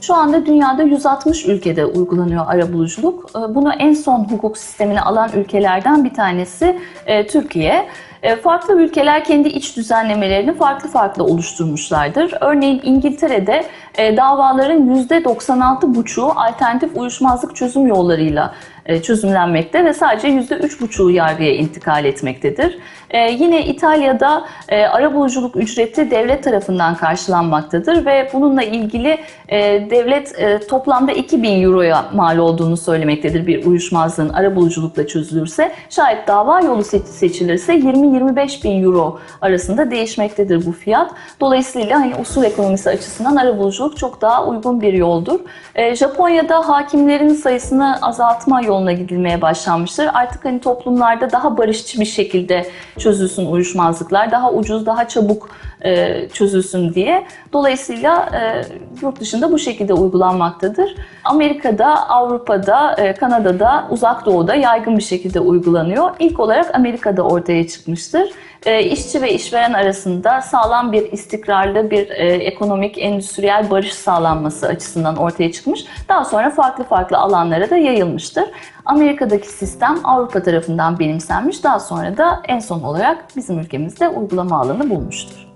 Şu anda dünyada 160 ülkede uygulanıyor arabuluculuk. Ee, Bunu en son hukuk sistemine alan ülkelerden bir tanesi e, Türkiye. E, farklı ülkeler kendi iç düzenlemelerini farklı farklı oluşturmuşlardır. Örneğin İngiltere'de e, davaların %96,5'u alternatif uyuşmazlık çözüm yollarıyla e, çözümlenmekte ve sadece %3,5'u yargıya intikal etmektedir. Yine İtalya'da arabuluculuk ücreti devlet tarafından karşılanmaktadır ve bununla ilgili devlet toplamda 2000 euroya mal olduğunu söylemektedir bir uyuşmazlığın arabuluculukla çözülürse. Şayet dava yolu seçilirse 20 25 bin euro arasında değişmektedir bu fiyat. Dolayısıyla hani usul ekonomisi açısından arabuluculuk çok daha uygun bir yoldur. E, Japonya'da hakimlerin sayısını azaltma yoluna gidilmeye başlanmıştır. Artık hani toplumlarda daha barışçı bir şekilde çözülsün uyuşmazlıklar, daha ucuz, daha çabuk e, çözülsün diye. Dolayısıyla e, yurt dışında bu şekilde uygulanmaktadır. Amerika'da, Avrupa'da, e, Kanada'da, Uzak Doğu'da yaygın bir şekilde uygulanıyor. İlk olarak Amerika'da ortaya çıkmış çıkmıştır. E, işçi ve işveren arasında sağlam bir istikrarlı bir e, ekonomik, endüstriyel barış sağlanması açısından ortaya çıkmış. Daha sonra farklı farklı alanlara da yayılmıştır. Amerika'daki sistem Avrupa tarafından benimsenmiş. Daha sonra da en son olarak bizim ülkemizde uygulama alanı bulmuştur.